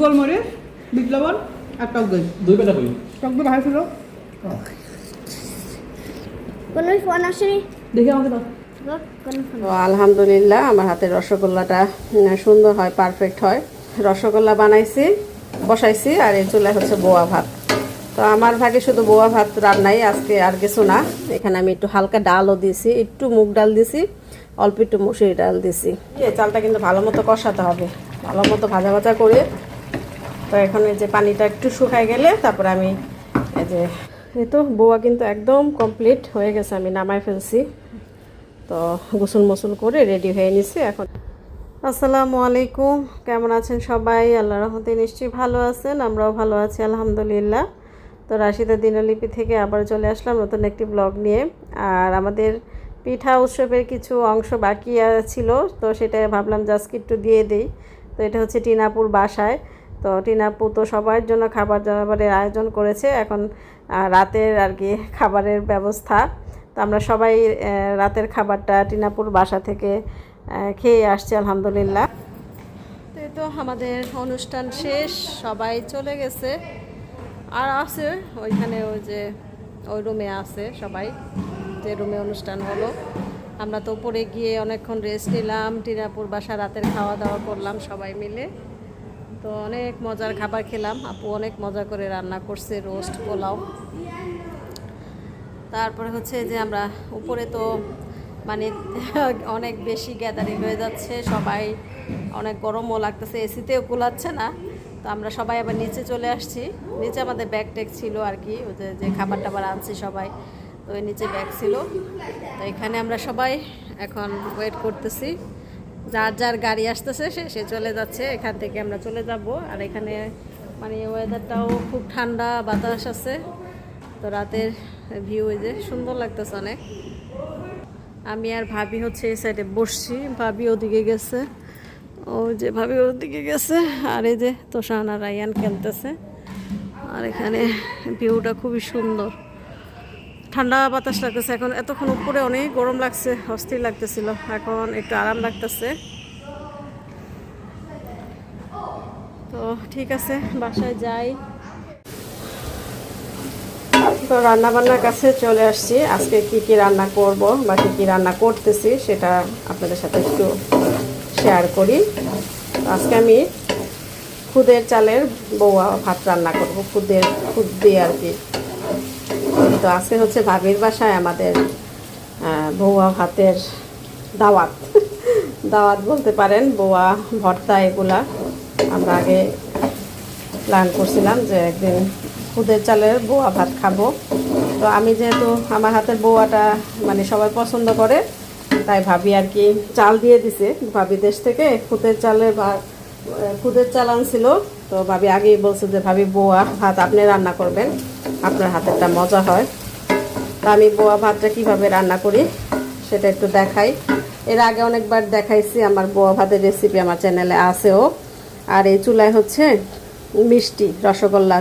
গোলমরিচ বিট লবণ আর টক দই। দুই বেলা বই টক দই ভালো ছিল। কোনো ফোন আসেনি? দেখে আমাকে দাও। তো আলহামদুলিল্লাহ আমার হাতের রসগোল্লাটা সুন্দর হয় পারফেক্ট হয়। রসগোল্লা বানাইছি বসাইছি আর এই চুলায় হচ্ছে বোয়া ভাত। তো আমার ভাগে শুধু বোয়া ভাত রান্নাই আজকে আর কিছু না। এখানে আমি একটু হালকা ডালও দিছি একটু মুগ ডাল দিছি অল্প একটু মুসুরি ডাল দিছি এই চালটা কিন্তু ভালো মতো কষাতে হবে। ভালো মতো ভাজা ভাজা করে তো এখন এই যে পানিটা একটু শুকায় গেলে তারপর আমি এই যে, এই তো বোয়া কিন্তু একদম কমপ্লিট হয়ে গেছে, আমি নামাই ফেলছি। তো গোসল মোসল করে রেডি হয়ে নিছি এখন। আসসালামু আলাইকুম, কেমন আছেন সবাই? আল্লাহ রহমতে নিশ্চয়ই ভালো আছেন, আমরাও ভালো আছি, আলহামদুলিল্লাহ। তো রাশিদা দিনলিপি থেকে আবার চলে আসলাম নতুন একটি ব্লগ নিয়ে। আর আমাদের পিঠা উৎসবের কিছু অংশ বাকি ছিল, তো সেটা ভাবলাম জাস্ট একটু দিয়ে দিই। তো এটা হচ্ছে টিনাপুর বাসায়। তো টিনাপু তো সবার জন্য খাবার দাবারের আয়োজন করেছে। এখন রাতের আর কি খাবারের ব্যবস্থা। তো আমরা সবাই রাতের খাবারটা টিনাপুর বাসা থেকে খেয়ে আসছি, আলহামদুলিল্লাহ। তো তো আমাদের অনুষ্ঠান শেষ। সবাই চলে গেছে। আর আছে ওইখানে ওই যে, ওই রুমে আছে সবাই, যে রুমে অনুষ্ঠান হলো। আমরা তো উপরে গিয়ে অনেকক্ষণ রেস্ট নিলাম। টিনাপুর বাসা রাতের খাওয়া দাওয়া করলাম সবাই মিলে। তো অনেক মজার খাবার খেলাম। আপু অনেক মজা করে রান্না করছে, রোস্ট, পোলাও। তারপরে হচ্ছে যে আমরা উপরে তো মানে অনেক বেশি গ্যাদারিং হয়ে যাচ্ছে, সবাই অনেক গরমও লাগতেছে, এসিতেও কুলাচ্ছে না। তো আমরা সবাই আবার নিচে চলে আসছি। নিচে আমাদের ব্যাগ ট্যাগ ছিল আর কি, ওই যে খাবার টাবার আনছি সবাই, তো নিচে ব্যাগ ছিল। তো এখানে আমরা সবাই এখন ওয়েট করতেছি। যার যার গাড়ি আসতেছে, সে সে চলে যাচ্ছে। এখান থেকে আমরা চলে যাব। আর এখানে মানে ওয়েদারটাও খুব ঠান্ডা, বাতাস আছে। তো রাতের ভিউ এই যে সুন্দর লাগতেছে অনেক। আমি আর ভাবি হচ্ছে এই সাইডে বসছি। ভাবি ওদিকে গেছে। ও যে ভাবি ওদিকে গেছে। আর এই যে তোষান রায়ান খেলতেছে। আর এখানে ভিউটা খুবই সুন্দর। ঠান্ডা বাতাস লাগতেছে। এখন এতক্ষণ উপরে অনেক গরম লাগছে, অস্থির লাগতেছিল। এখন একটু আরাম লাগতেছে। তো ঠিক আছে, বাসায় যাই। তো রান্না বান্নার কাছে চলে আসছি। আজকে কি কি রান্না করব বা কি কি রান্না করতেছি সেটা আপনাদের সাথে একটু শেয়ার করি। আজকে আমি খুদের চালের বৌয়া ভাত রান্না করব, খুদের, খুদ দিয়ে আর কি। তো আজকে হচ্ছে ভাবির বাসায় আমাদের বৌয়া ভাতের দাওয়াত। দাওয়াত বলতে পারেন বৌয়া ভর্তা এগুলা। আমরা আগে প্ল্যান করছিলাম যে একদিন খুদের চালের বোয়া ভাত খাব। তো আমি যেহেতু আমার হাতের বোয়াটা মানে সবাই পছন্দ করে তাই ভাবি আর কি চাল দিয়ে দিছে। ভাবি দেশ থেকে খুদের চালের আহ, খুদের চাল আনছিল তো ভাবি আগেই বলছে যে, ভাবি, বোয়া ভাত আপনি রান্না করবেন। আপনার হাতেরটা মজা হয়। তা আমি বোয়া ভাতটা কীভাবে রান্না করি সেটা একটু দেখাই। এর আগে অনেকবার দেখাইছি, আমার বোয়া ভাতের রেসিপি আমার চ্যানেলে আছেও। আর এই চুলায় হচ্ছে মিষ্টি, রসগোল্লা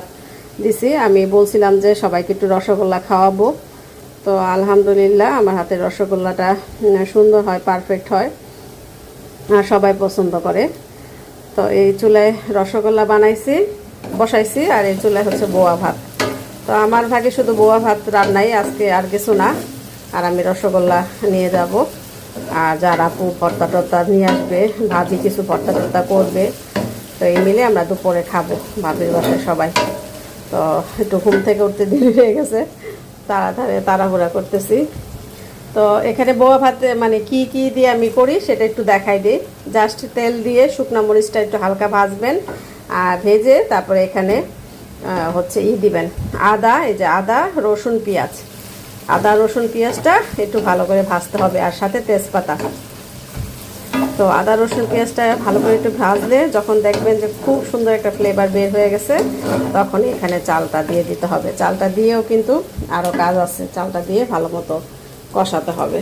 দিছি। আমি বলছিলাম যে, সবাইকে একটু রসগোল্লা খাওয়াবো। তো আলহামদুলিল্লাহ, আমার হাতের রসগোল্লাটা সুন্দর হয় পারফেক্ট হয়। আর সবাই পছন্দ করে। তো এই চুলায় রসগোল্লা বানাইছি, বসাইছি, আর এই চুলায় হচ্ছে বোয়া ভাত। তো আমার ভাগে শুধু বোয়া ভাত রান্নাই, আজকে আর কিছু না। আর আমি রসগোল্লা নিয়ে যাব। আর যার আপু ভর্তা টর্তা নিয়ে আসবে, ভাবি কিছু ভর্তা টর্তা করবে। তো এই মিলে আমরা দুপুরে খাব, ভাবির বাসায় সবাই। তো একটু ঘুম থেকে উঠতে দেরি হয়ে গেছে, তাড়াতাড়ি তাড়াহুড়া করতেছি। তো এখানে বোয়া ভাতে মানে কি কি দিয়ে আমি করি সেটা একটু দেখাই দিই। জাস্ট তেল দিয়ে শুকনো মরিচটা একটু হালকা ভাজবেন আর ভেজে তারপরে এখানে হচ্ছে ই দিবেন। আদা, এই যে আদা, রসুন, পেঁয়াজ। আদা, রসুন, পেঁয়াজটা একটু ভালো করে ভাজতে হবে আর সাথে তেজপাতা। তো আদা, রসুন, পেঁয়াজটা ভালো করে একটু ভাজলে যখন দেখবেন যে খুব সুন্দর একটা ফ্লেভার বের হয়ে গেছে, তখন এখানে চালটা দিয়ে দিতে হবে। চালটা দিয়েও কিন্তু আরও কাজ আছে। চালটা দিয়ে ভালো মতো কষাতে হবে।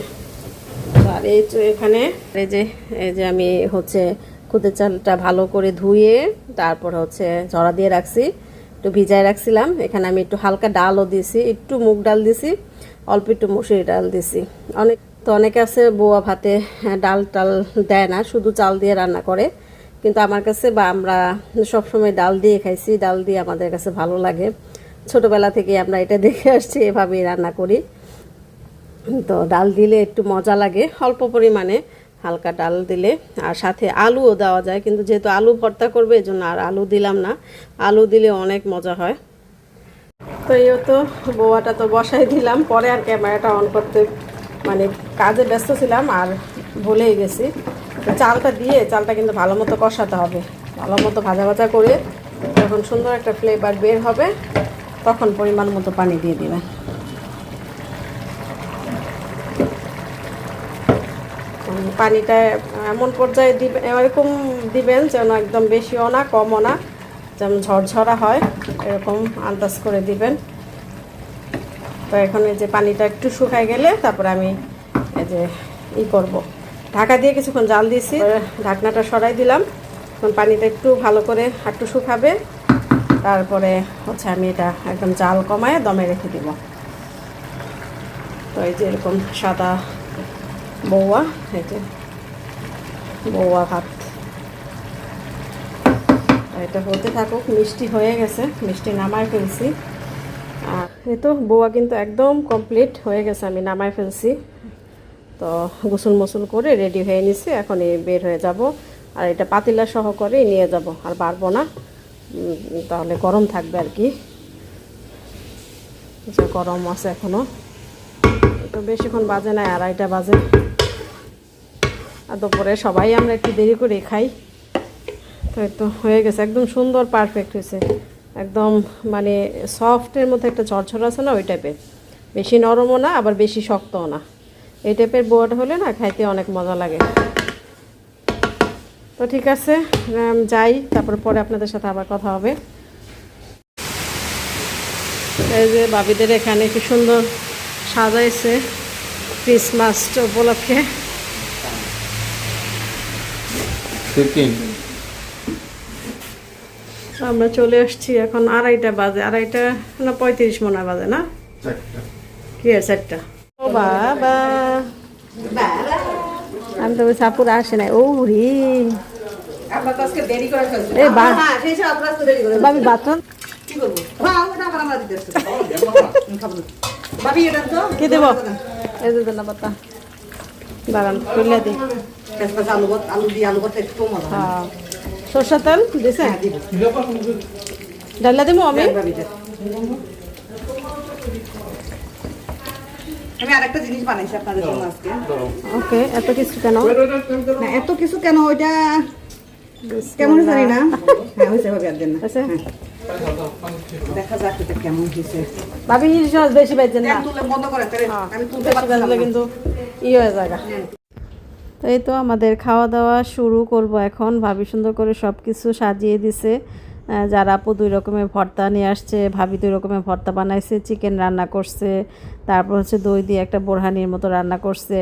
আর এই এখানে এই যে এই যে আমি হচ্ছে খুদের চালটা ভালো করে ধুয়ে তারপর হচ্ছে ঝরা দিয়ে রাখছি একটু ভিজায় রাখছিলাম। এখানে আমি একটু হালকা ডালও দিছি একটু মুগ ডাল দিছি অল্প একটু মুসুরি ডাল দিছি। অনেক তো অনেকে আছে বোয়া ভাতে হ্যাঁ, ডাল টাল দেয় না শুধু চাল দিয়ে রান্না করে। কিন্তু আমার কাছে বা আমরা সবসময় ডাল দিয়ে খাইছি ডাল দিয়ে আমাদের কাছে ভালো লাগে। ছোটোবেলা থেকে আমরা এটা দেখে আসছি এভাবেই রান্না করি। তো ডাল দিলে একটু মজা লাগে, অল্প পরিমাণে হালকা ডাল দিলে। আর সাথে আলুও দেওয়া যায়, কিন্তু যেহেতু আলু ভর্তা করবে এই জন্য আর আলু দিলাম না। আলু দিলে অনেক মজা হয়। তো এই তো বোয়াটা তো বসাই দিলাম, পরে আর ক্যামেরাটা অন করতে মানে কাজে ব্যস্ত ছিলাম আর ভুলেই গেছি। চালটা দিয়ে চালটা কিন্তু ভালো মতো কষাতে হবে। ভালো মতো ভাজা ভাজা করে যখন সুন্দর একটা ফ্লেভার বের হবে, তখন পরিমাণ মতো পানি দিয়ে দিবেন পানিটা এমন পর্যায়ে দিবেন এরকম দিবেন যেন একদম বেশিও না, কমও না যেমন ঝরঝরা হয়, এরকম আন্দাজ করে দিবেন। তো এখন এই যে পানিটা একটু শুকায় গেলে তারপরে আমি এই যে ই করব। ঢাকা দিয়ে কিছুক্ষণ জাল দিয়েছি ঢাকনাটা সরাই দিলাম। এখন পানিটা একটু ভালো করে একটু শুকাবে, তারপরে হচ্ছে আমি এটা একদম জাল কমায় দমে রেখে দিব। তো এই যে এরকম সাদা বৌয়া এই যে বৌয়া ভাত এটা হতে থাকুক, মিষ্টি হয়ে গেছে, মিষ্টি নামায় ফেলছি। আর এই তো বৌয়া কিন্তু একদম কমপ্লিট হয়ে গেছে, আমি নামায় ফেলছি। তো গোসল মোসল করে রেডি হয়ে নিছি এখন এই বের হয়ে যাব। আর এটা পাতিলা সহ করে নিয়ে যাব, আর পারব না। তাহলে গরম থাকবে আর কি। গরম আছে এখনও। তো বেশিক্ষণ বাজে না, আড়াইটা বাজে। আর দুপুরে সবাই আমরা একটু দেরি করে খাই। তো তো হয়ে গেছে, একদম সুন্দর পারফেক্ট হয়েছে। একদম মানে সফটের মধ্যে একটা ঝরঝর আছে না, ওই টাইপের বেশি নরমও না, আবার বেশি শক্তও না। এই টাইপের বোয়াটা হলে না খাইতে অনেক মজা লাগে। তো ঠিক আছে যাই, তারপর পরে আপনাদের সাথে আবার কথা হবে। এই যে বাবিদের এখানে কি সুন্দর সাজাইছে ক্রিসমাস উপলক্ষে। আমরা চলে আসছি এখন আড়াইটা বাজে আড়াইটা না পঁয়ত্রিশ মনে বাজে না? কি আছে চারটা? ও বাবা। আমি তো ওই সাপুর আসে নাই। ও রে। আপনার দেরি করে ফেলছে। এ বা হ্যাঁ বাবি বাথরুম কি দেব? এই যে না পাতা খুললে দিই। পেঁয়াজ আলু আলু দিয়ে আলু একটু মজা হয়। সরষের তেল দিছে? হ্যাঁ, দিব। ডাল্লা দিব আমি? আমি আরেকটা জিনিস বানাইছি আপনাদের জন্য আজকে। ওকে এত কিছু কেন? না এত কিছু কেন? ওইটা কেমন জানি না। হ্যাঁ হয়েছে আর? হ্যাঁ। দেখা যাক এটা কেমন হয়েছে। ভাবি ইলিশ বেশি পাইছেন না। তুলে বন্ধ করে আমি তুলতে বেশি পারছিলাম বাজলে না। কিন্তু ই হয়ে যায় তো এই তো আমাদের খাওয়া দাওয়া শুরু করব এখন। ভাবি সুন্দর করে সব কিছু সাজিয়ে দিছে। যারা আপু দুই রকমের ভর্তা নিয়ে আসছে, ভাবি দুই রকমের ভর্তা বানাইছে, চিকেন রান্না করছে, তারপর হচ্ছে দই দিয়ে একটা বোরহানির মতো রান্না করছে।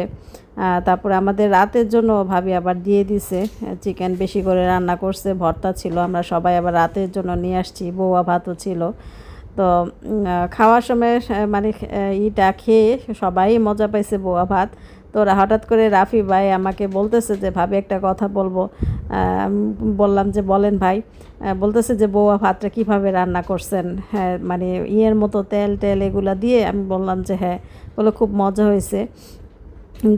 তারপরে আমাদের রাতের জন্য ভাবি আবার দিয়ে দিছে, চিকেন বেশি করে রান্না করছে, ভর্তা ছিল, আমরা সবাই আবার রাতের জন্য নিয়ে আসছি, বৌয়া ভাতও ছিল। তো খাওয়ার সময় মানে ইটা খেয়ে সবাই মজা পাইছে বোয়া ভাত। তো হঠাৎ করে রাফি ভাই আমাকে বলতেছে যে, ভাবি, একটা কথা বলব। বললাম যে, বলেন ভাই। বলতেছে যে বৌয়া ভাতটা কীভাবে রান্না করছেন? হ্যাঁ মানে ইয়ের মতো তেল টেল এগুলা দিয়ে আমি বললাম যে হ্যাঁ। বলে খুব মজা হয়েছে।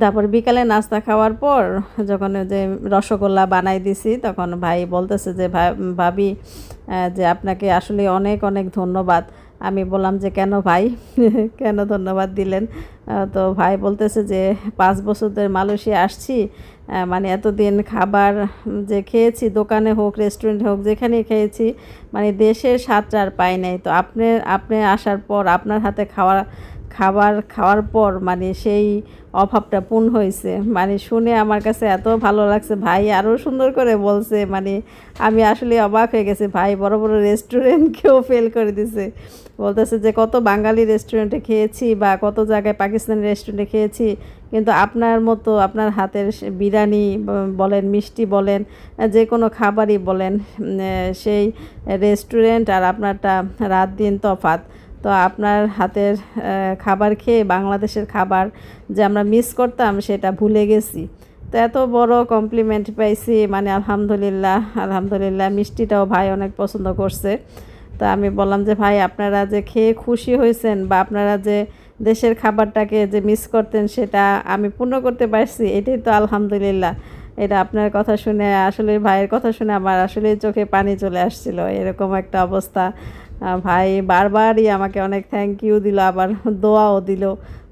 তারপর বিকালে নাস্তা খাওয়ার পর যখন যে রসগোল্লা বানাই দিছি, তখন ভাই বলতেছে যে ভাবি যে, আপনাকে আসলে অনেক অনেক ধন্যবাদ। আমি বললাম যে, কেন ভাই? কেন ধন্যবাদ দিলেন? তো ভাই বলতেছে যে, পাঁচ বছর ধরে মালয়েশিয়া আসছি মানে এতদিন খাবার যে খেয়েছি, দোকানে হোক, রেস্টুরেন্ট হোক, যেখানেই খেয়েছি মানে দেশের স্বাদটা আর পাই নাই। তো আপনি আপনি আসার পর, আপনার হাতে খাওয়া, খাবার খাওয়ার পর মানে সেই অভাবটা পূর্ণ হয়েছে। মানে শুনে আমার কাছে এত ভালো লাগছে, ভাই আরও সুন্দর করে বলছে মানে আমি আসলে অবাক হয়ে গেছি, ভাই বড় বড় রেস্টুরেন্টকেও ফেল করে দিছে। বলতেছে যে কত বাঙালি রেস্টুরেন্টে খেয়েছি বা কত জায়গায় পাকিস্তানি রেস্টুরেন্টে খেয়েছি, কিন্তু আপনার মতো আপনার হাতের বিরিয়ানি বলেন, মিষ্টি বলেন, যে কোনো খাবারই বলেন সেই রেস্টুরেন্ট আর আপনারটা রাত দিন তফাত তো আপনার হাতের খাবার খেয়ে বাংলাদেশের খাবার যে আমরা মিস করতাম সেটা ভুলে গেছি। তো এত বড় কমপ্লিমেন্ট পাইছি মানে আলহামদুলিল্লাহ আলহামদুলিল্লাহ, মিষ্টিটাও ভাই অনেক পছন্দ করছে। তো আমি বললাম যে, ভাই, আপনারা যে খেয়ে খুশি হয়েছেন বা আপনারা যে দেশের খাবারটাকে যে মিস করতেন সেটা আমি পূর্ণ করতে পারছি, এটাই তো আলহামদুলিল্লাহ। এটা আপনার কথা শুনে, আসলে ভাইয়ের কথা শুনে আমার আসলে চোখে পানি চলে আসছিল, এরকম একটা অবস্থা। ভাই বারবারই আমাকে অনেক থ্যাংক ইউ দিল, আবার দোয়াও দিল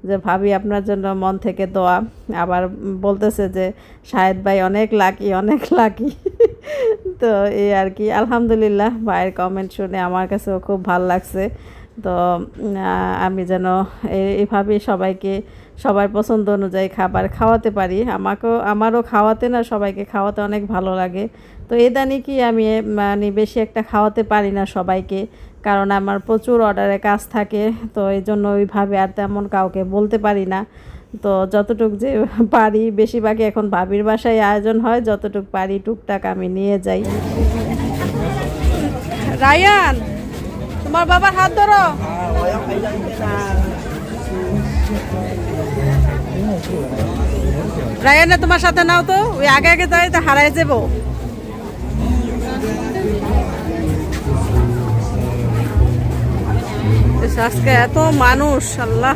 যে, ভাবি, আপনার জন্য মন থেকে দোয়া। আবার বলতেছে যে শাহেদ ভাই, অনেক লাকি অনেক লাকি তো এই আর কি, আলহামদুলিল্লাহ ভাইয়ের কমেন্ট শুনে আমার কাছেও খুব ভালো লাগছে। তো আমি যেন এই- এইভাবেই সবাইকে সবার পছন্দ অনুযায়ী খাবার খাওয়াতে পারি। আমাকেও, আমারও খাওয়াতে না, সবাইকে খাওয়াতে অনেক ভালো লাগে। তো এদানি কি আমি মানে বেশি একটা খাওয়াতে পারি না সবাইকে, কারণ আমার প্রচুর অর্ডারের কাজ থাকে। তো এই জন্য ওইভাবে আর তেমন কাউকে বলতে পারি না। তো যতটুক যে পারি, বেশিরভাগই এখন ভাবির বাসায় আয়োজন হয়, যতটুক পারি টুকটাক আমি নিয়ে যাই। রায়ান, তোমার বাবার হাত ধরো। রায়ানে তোমার সাথে নাও তো, ওই আগে আগে যাই তো হারাই যাব। আজকে এত মানুষ, আল্লাহ।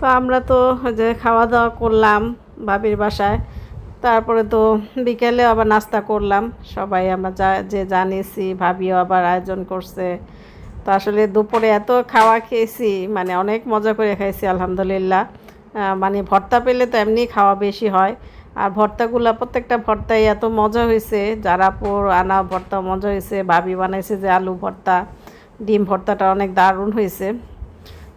তো আমরা তো যে খাওয়া দাওয়া করলাম ভাবির বাসায়, তারপরে তো বিকেলে আবার নাস্তা করলাম। সবাই আমরা যা, যে জানিয়েছি, ভাবিও আবার আয়োজন করছে। তো আসলে দুপুরে এত খাওয়া খেয়েছি মানে অনেক মজা করে খাইছি, আলহামদুলিল্লাহ। মানে ভর্তা পেলে তো এমনি খাওয়া বেশি হয়। আর ভর্তাগুলো, প্রত্যেকটা ভর্তাই এত মজা হয়েছে যারা যারাপুর আনা ভর্তা মজা হয়েছে ভাবি বানাইছে যে আলু ভর্তা, ডিম ভর্তাটা অনেক দারুণ হয়েছে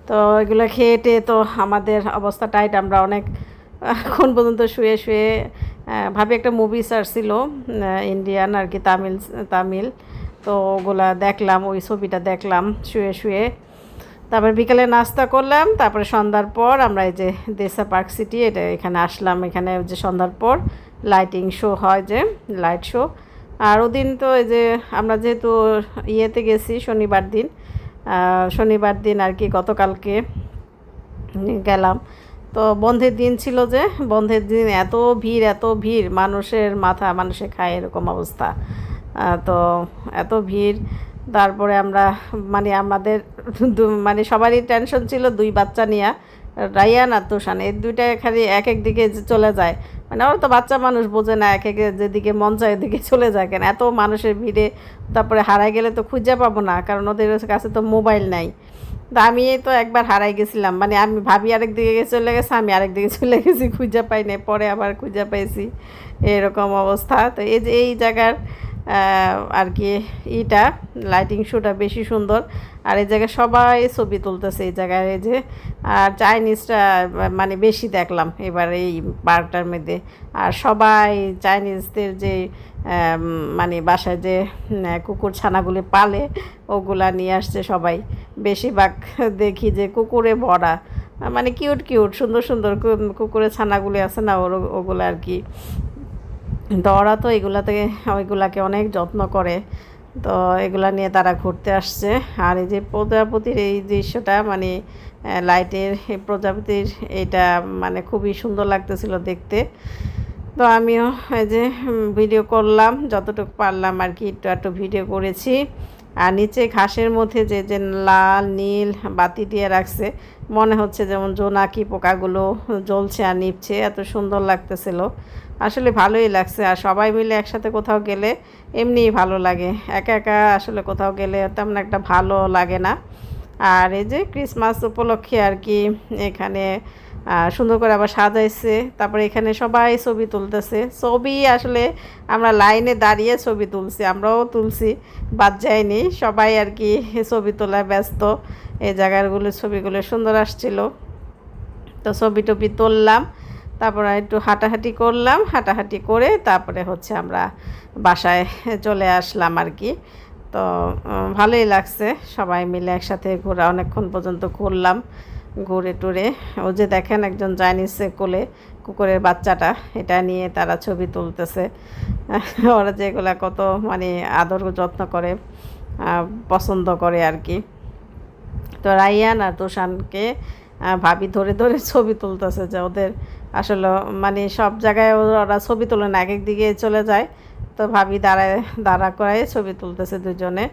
তো এগুলো খেয়ে তো আমাদের অবস্থা টাইট আমরা অনেক, এখন পর্যন্ত শুয়ে শুয়ে ভাবি একটা মুভি ছিল ইন্ডিয়ান আর কি, তামিল তামিল। তো ওগুলা দেখলাম, ওই ছবিটা দেখলাম, শুয়ে শুয়ে। তারপর বিকেলে নাস্তা করলাম, তারপরে সন্ধ্যার পর আমরা এই যে দেসা পার্ক সিটি, এটা এখানে আসলাম, এখানে যে সন্ধ্যার পর লাইটিং শো হয় যে লাইট শো আর ওদিন তো এই যে আমরা যেহেতু ইয়েতে গেছি শনিবার দিন শনিবার দিন আর কি গতকালকে গেলাম। তো বন্ধের দিন ছিল যে, বন্ধের দিন এত ভিড় এত ভিড়, মানুষের মাথা মানুষে খায় এরকম অবস্থা। তো এত ভিড়। তারপরে আমরা মানে আমাদের মানে সবারই টেনশন ছিল দুই বাচ্চা নিয়ে রায়ান আর তুষান এই দুইটা খালি এক এক দিকে চলে যায়। মানে ওরা তো বাচ্চা মানুষ, বোঝে না এক এক যেদিকে মন চায় এদিকে চলে যায় কেন? এত মানুষের ভিড়ে, তারপরে হারাই গেলে তো খুঁজে পাবো না, কারণ ওদের কাছে তো মোবাইল নাই। তো আমি তো একবার হারাই গেছিলাম। মানে আমি ভাবি আরেক দিকে চলে গেছে, আমি আরেক দিকে চলে গেছি, খুঁজে পাই নাই, পরে আবার খুঁজে পাইছি। এরকম অবস্থা। তো এই যে এই জায়গার আর কি, ইটা লাইটিং শোটা বেশি সুন্দর। আর এই জায়গায় সবাই ছবি তুলতেছে এই জায়গায়, এই যে, আর চাইনিজটা মানে বেশি দেখলাম এবার এই পার্কটার মধ্যে। আর সবাই চাইনিজদের যে মানে বাসায় যে কুকুর ছানাগুলি পালে, ওগুলা নিয়ে আসছে সবাই। বেশিরভাগ দেখি যে কুকুরে ভরা। মানে কিউট কিউট সুন্দর সুন্দর কুকুরের ছানাগুলি আছে না, ওর, ওগুলো আর কি। তো ওরা তো এগুলাতে, ওইগুলাকে অনেক যত্ন করে। তো এগুলা নিয়ে তারা ঘুরতে আসছে। আর এই যে প্রজাপতির এই দৃশ্যটা মানে লাইটের, এই প্রজাপতির এটা মানে খুবই সুন্দর লাগতেছিল দেখতে। তো আমিও এই যে ভিডিও করলাম, যতটুকু পারলাম আর কি, একটু একটু ভিডিও করেছি। আর নিচে ঘাসের মধ্যে যে যে লাল, নীল বাতি দিয়ে রাখছে, মনে হচ্ছে যেমন জোনাকি পোকাগুলো জ্বলছে আর নিপছে এত সুন্দর লাগতেছিল। আসলে ভালোই লাগছে। আর সবাই মিলে একসাথে কোথাও গেলে এমনিই ভালো লাগে। একা একা আসলে কোথাও গেলে তেমন একটা ভালো লাগে না। আর এই যে ক্রিসমাস উপলক্ষে আর কি এখানে সুন্দর করে আবার সাজাইছে। তারপরে এখানে সবাই ছবি তুলতেছে। ছবি আসলে আমরা লাইনে দাঁড়িয়ে ছবি তুলছি, আমরাও তুলছি, বাদ যায়নি। সবাই আর কি ছবি তোলায় ব্যস্ত। এই জায়গাগুলো ছবিগুলো সুন্দর আসছিল। তো ছবি টবি তুললাম। তারপরে একটু হাঁটাহাঁটি করলাম। হাঁটাহাঁটি করে তারপরে হচ্ছে আমরা বাসায় চলে আসলাম আর কি। তো ভালোই লাগছে। সবাই মিলে একসাথে ঘোরা অনেকক্ষণ পর্যন্ত ঘুরলাম ঘুরে টুরে। ও যে দেখেন একজন চাইনিজে কোলে কুকুরের বাচ্চাটা, এটা নিয়ে তারা ছবি তুলতেছে। ওরা যেগুলা কত মানে আদর যত্ন করে পছন্দ করে আর কি। তো রাইয়ান আর তোষানকে ভাবি ধরে ধরে ছবি তুলতেছে যে ওদের আসলে মানে সব জায়গায় ওরা ছবি তোলে না এক এক দিকে চলে যায়। তো ভাবি দাঁড়ায়, দাঁড়া করায় ছবি তুলতেছে দুজনে।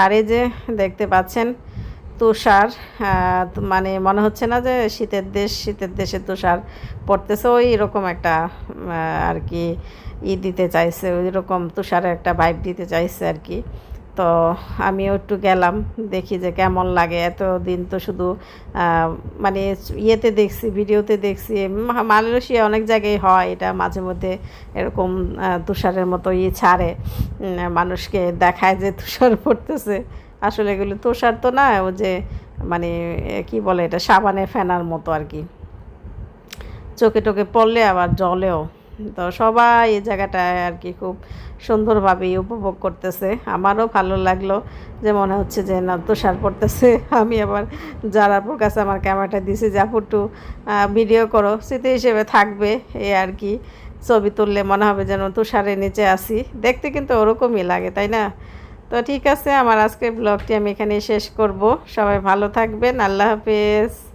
আর এই যে দেখতে পাচ্ছেন তুষার মানে মনে হচ্ছে না যে শীতের দেশ, শীতের দেশে তুষার পড়তেছে, ওই রকম একটা আর কি ই দিতে চাইছে, ওই রকম তুষারের একটা ভাইব দিতে চাইছে আর কি। তো আমিও একটু গেলাম, দেখি যে কেমন লাগে। এত দিন তো শুধু মানে ইয়েতে দেখছি, ভিডিওতে দেখছি। মালয়েশিয়া অনেক জায়গায় হয়, এটা মাঝে মধ্যে এরকম তুষারের মতো ইয়ে ছাড়ে। মানুষকে দেখায় যে তুষার পড়তেছে। আসলে এগুলো তুষার তো না, ও যে মানে কি বলে এটা, সাবানে ফেনার মতো আর কি। চোখে টোকে পড়লে আবার জলেও তো সবাই এই জায়গাটায় আর কি খুব সুন্দরভাবে উপভোগ করতেছে। আমারও ভালো লাগল যে মনে হচ্ছে যে, না, তুষার পড়তেছে। আমি আবার যারাপুর কাছে আমার ক্যামেরাটা দিয়েছি জাপুরটু ভিডিও করো। স্মৃতি হিসেবে থাকবে এই আর কি। ছবি তুললে মনে হবে যেন তুষারের নিচে আসি দেখতে কিন্তু ওরকমই লাগে, তাই না? তো ঠিক আছে, আমার আজকের ব্লগটি আমি এখানে শেষ করব। সবাই ভালো থাকবেন। আল্লাহ হাফেজ।